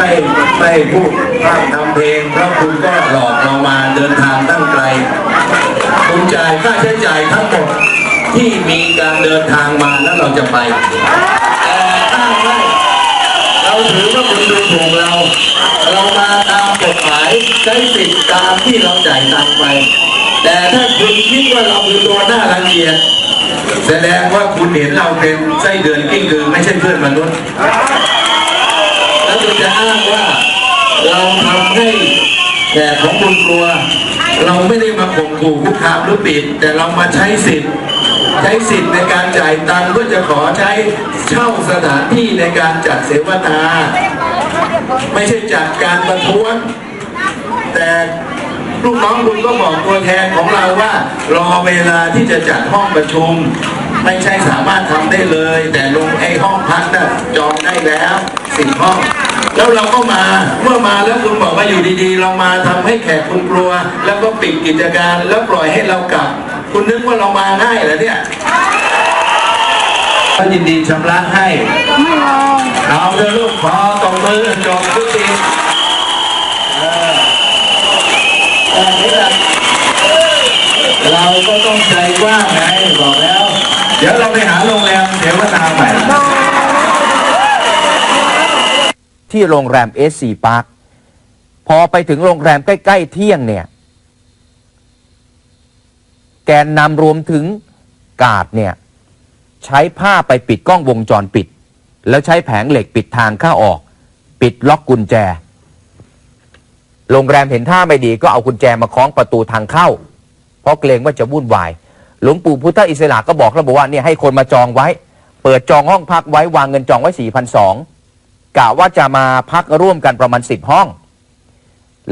ไม่ไม่พูดพร่ำทำเพลงเพราะคุณก็หลอกเรามาเดินทางตั้งไกล คุณจ่ายค่าใช้จ่ายทั้งหมดที่มีการเดินทางมาแล้วเราจะไป แต่ถ้าไม่เราถือว่าคุณดูถูกเรา เรามาตามกฎหมายใช้สิทธิ์ตามที่เราจ่ายตังค์ไป แต่ถ้าคุณคิดว่าเราคือตัวหน้ารังเกียจแสดงว่าคุณเห็นเราเป็นไส้เดือนกิ้งกือไม่ใช่เพื่อนมนุษย์ จะอ้างว่า เราทำให้แขกของคุณกลัว เราไม่ได้มาข่มขู่คุกคามหรือปิด แต่เรามาใช้สิทธิ์ ใช้สิทธิ์ในการจ่ายตังค์เพื่อจะขอใช้เช่าสถานที่ในการจัดเสวนา ไม่ใช่จัดการประท้วงแต่ลูกน้องคุณก็บอกตัวแทนของเราว่า รอเวลาที่จะจัดห้องประชุม ไม่ใช่สามารถทำได้เลย แต่ลงไอ้ห้องพักน่ะจองได้แล้วสิบห้อง แล้วเราก็มาเมื่อมาแล้วคุณบอกว่าอยู่ดีๆ เรามาทำให้แขกคุณกลัว แล้วก็ปิดกิจการแล้วปล่อยให้เรากลับ คุณนึกว่าเรามาง่ายเหรอเนี่ยก็ยินดีชำระให้ไม่ลองเอาเถอะลูกขอตบมือจบทุกทีเออแต่นี่แหละเราก็ต้องใจกว้างไงบอกแล้ว เดี๋ยวเราไปหาโรงแรมเดี๋ยวว่าตามใหม่ ที่โรงแรมเอสซีพาร์คพอไปถึงโรงแรมใกล้ ๆ เที่ยงเนี่ย แกนนำรวมถึงกาดเนี่ย ใช้ผ้าไปปิดกล้องวงจรปิด แล้วใช้แผงเหล็กปิดทางเข้าออก ปิดล็อกกุญแจ โรงแรมเห็นท่าไม่ดีก็เอากุญแจมาคล้องประตูทางเข้า เพราะเกรงว่าจะวุ่นวาย หลวงปู่พุทธอิสระก็บอกแล้วบอกว่าเนี่ยให้คนมาจองไว้ เปิดจองห้องพักไว้วางเงินจองไว้4 2 0 0 กะว่าจะมาพักร่วมกันประมาณ10ห้อง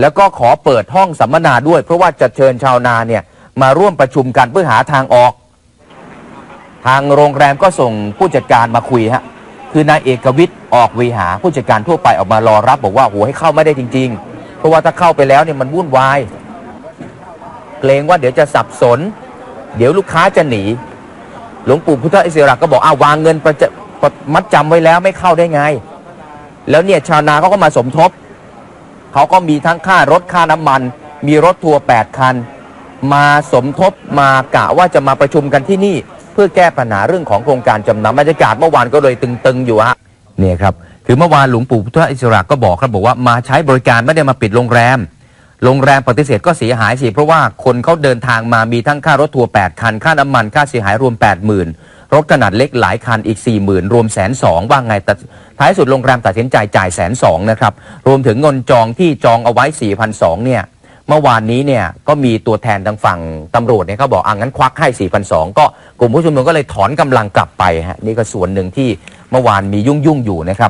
แล้วก็ขอเปิดห้องสัมมนาด้วย เพราะว่าจะเชิญชาวนาเนี่ยมาร่วมประชุมกันเพื่อหาทางออก ทางโรงแรมก็ส่งผู้จัดการมาคุยฮะคือนายเอกวิทย์ออกวีหาผู้จัดการทั่วไปออกมารอรับ บอกว่าโหให้เข้าไม่ได้จริง ๆ เพราะว่าถ้าเข้าไปแล้วเนี่ยมันวุ่นวายเกรงว่าเดี๋ยวจะสับสน เดี๋ยวลูกค้าจะหนี หลวงปู่พุทธอิสระก็บอกอ้าววางเงินประจะประมัดจำไว้แล้วไม่เข้าได้ไง แล้วเนี่ยชาวนาเขาก็มาสมทบ เขาก็มีทั้งค่ารถค่าน้ำมัน มีรถทัวร์8คัน มาสมทบมากะว่าจะมาประชุมกันที่นี่ เพื่อแก้ปัญหาเรื่องของโครงการจำนำบรรยากาศเมื่อวานก็เลยตึงๆอยู่ฮะเนี่ยครับคือเมื่อวานหลวงปู่พุทธอิสระก็บอกครับบอกว่ามาใช้บริการไม่ได้มาปิดโรงแรมโรงแรมปฏิเสธก็เสียหายสิเพราะว่าคนเขาเดินทางมามีทั้งค่ารถทัวร์8คัน ค่าน้ำมันค่าเสียหายรวม 80,000 รถขนาดเล็กหลายคันอีก 40,000 รวมแสนสองว่าไงแต่ท้ายสุดโรงแรมตัดสินใจจ่ายแสนสองนะครับ รวมถึงเงินจองที่จองเอาไว้4,002เนี่ยเมื่อวานนี้เนี่ยก็มีตัวแทนทางฝั่งตำรวจเนี่ยเขาบอกอ่างั้นควักให้4,002ก็กลุ่มผู้ชุมนุมก็เลยถอนกำลังกลับไปฮะนี่ก็ส่วนหนึ่งที่เมื่อวานมียุ่งยุ่งอยู่นะครับ